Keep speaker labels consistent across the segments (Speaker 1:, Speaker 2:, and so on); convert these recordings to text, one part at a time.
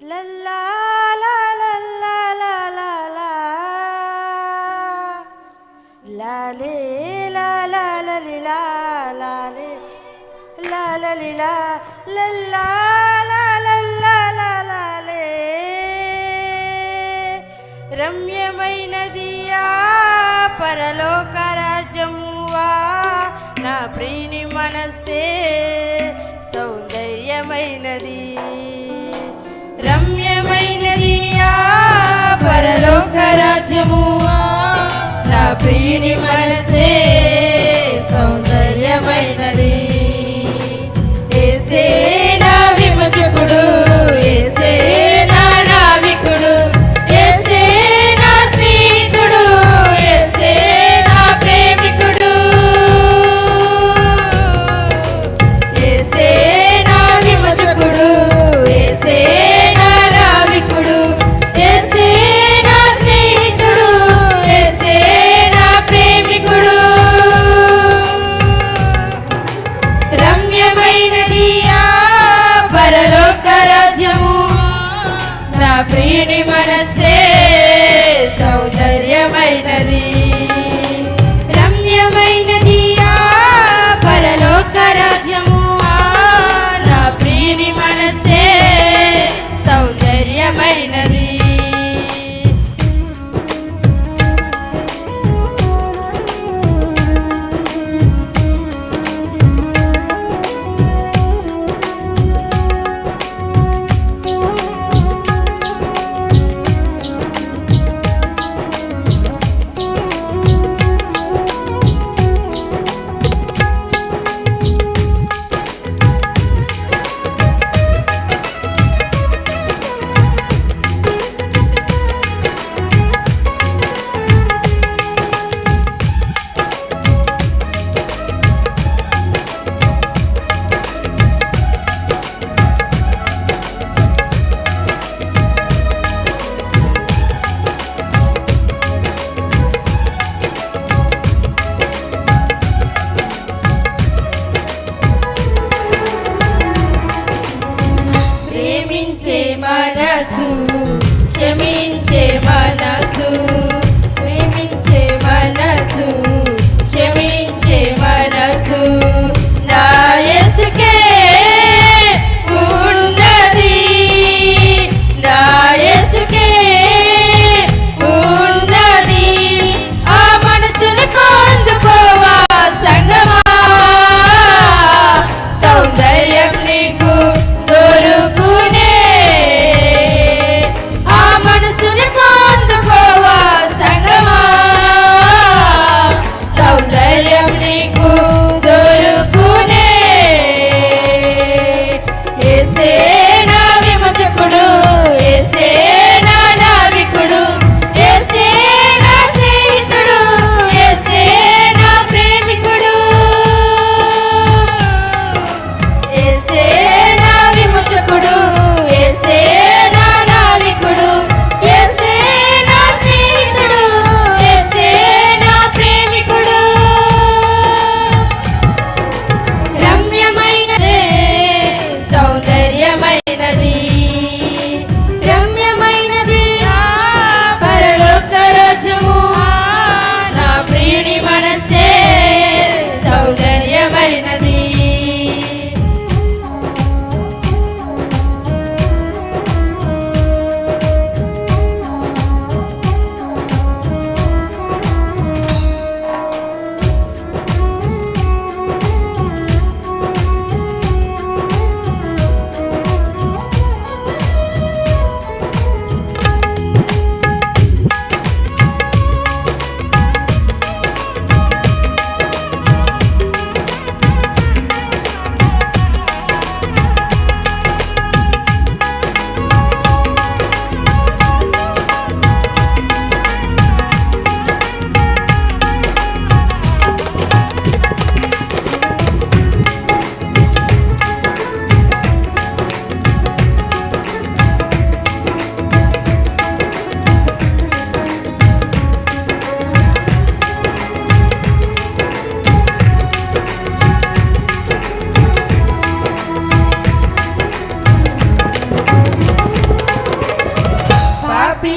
Speaker 1: La la la la la la la la. La la la la la la la la le. La la la. రమ్యమైనది పరలోక రాజ్యము. నా ప్రియుని మనసు ప్రియని మనస్సే సౌందర్యమైనది.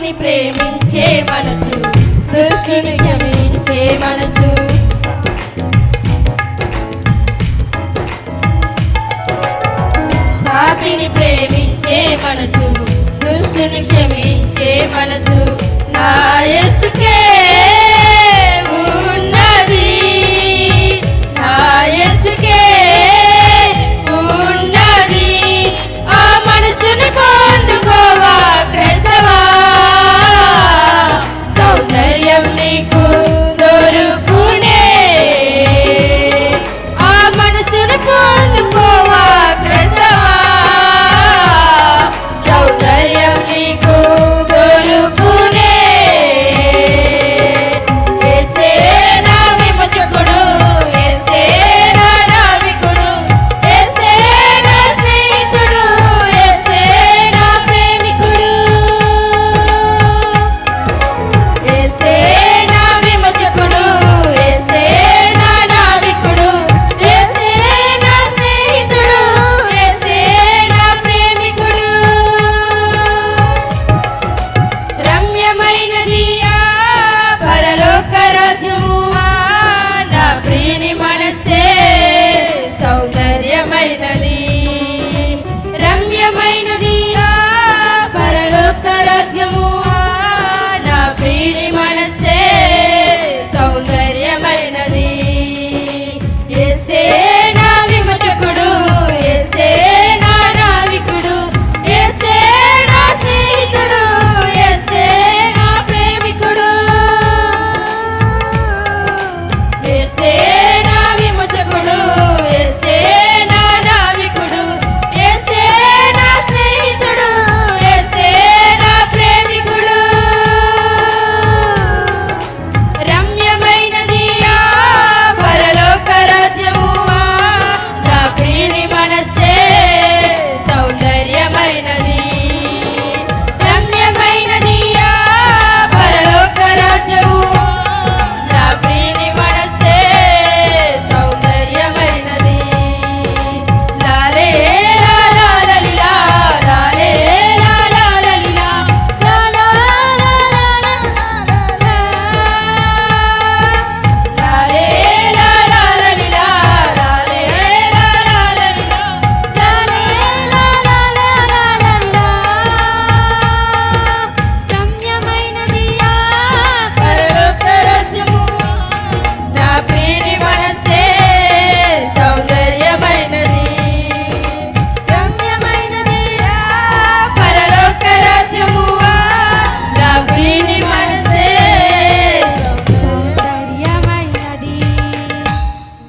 Speaker 1: పాపిని ప్రేమించే మనసు సృష్టిని క్షమించే మనసు. పాపిని ప్రేమించే మనసు దుష్టుని క్షమించే మనసు. నా